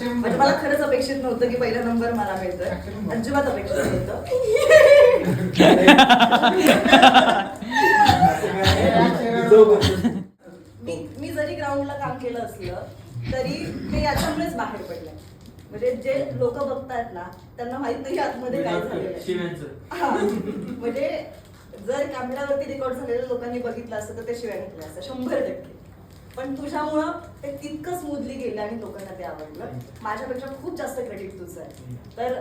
म्हणजे मला खरंच अपेक्षित नव्हतं की पहिला नंबर मला मिळतोय. अजिबात अपेक्षित नव्हतं. मी मी जरी ग्राउंडला काम केलं असलं तरी ते याच्यामुळेच बाहेर पडलंय म्हणजे जे लोक बघतायत ना त्यांना माहीत नाही आतमध्ये काय झालेलं. म्हणजे जर कॅमेरावरती रेकॉर्ड झालेलं लोकांनी बघितलं असतं तर ते शिवाय घेतलं असतं शंभर टक्के. पण तुझ्यामुळं ते तितकं स्मूथली गेलं आणि लोकांना ते आवडलं. माझ्यापेक्षा खूप जास्त क्रेडिट तुझं आहे. तर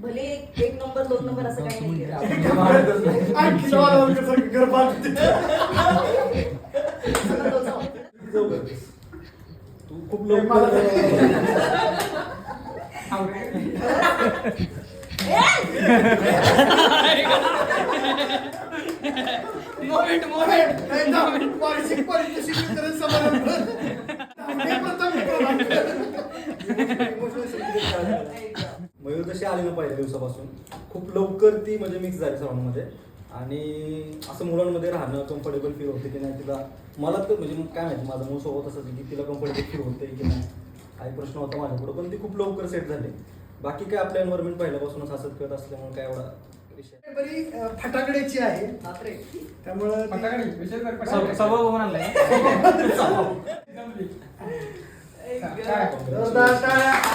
भले एक एक नंबर दोन नंबर असं काही नाही तो खूप लवकर मोमेंट मोमेंट एकदम वार्षिक पारितोषिक वितरण समारंभ हे प्रथम मयूर जशी आली ना पहिल्या दिवसापासून खूप लवकर ती म्हणजे मिक्स झाली सर्वांमध्ये आणि असं मुलांमध्ये राहणं कम्फर्टेबल फील होते की नाही तिला मला तर म्हणजे काय माहिती माझा मूळ तसंच आहे की तिला कम्फर्टेबल फील होते की नाही. काही प्रश्न होता माझ्यापुढं पण ती खूप लवकर सेट झाली. बाकी काय आपल्या एन्व्हायरमेंट पहिल्यापासूनच हसत खेळत असल्यामुळे काय एवढा विषय बरी अं, फटाकड्याची आहे. त्यामुळं बघून आणलाय.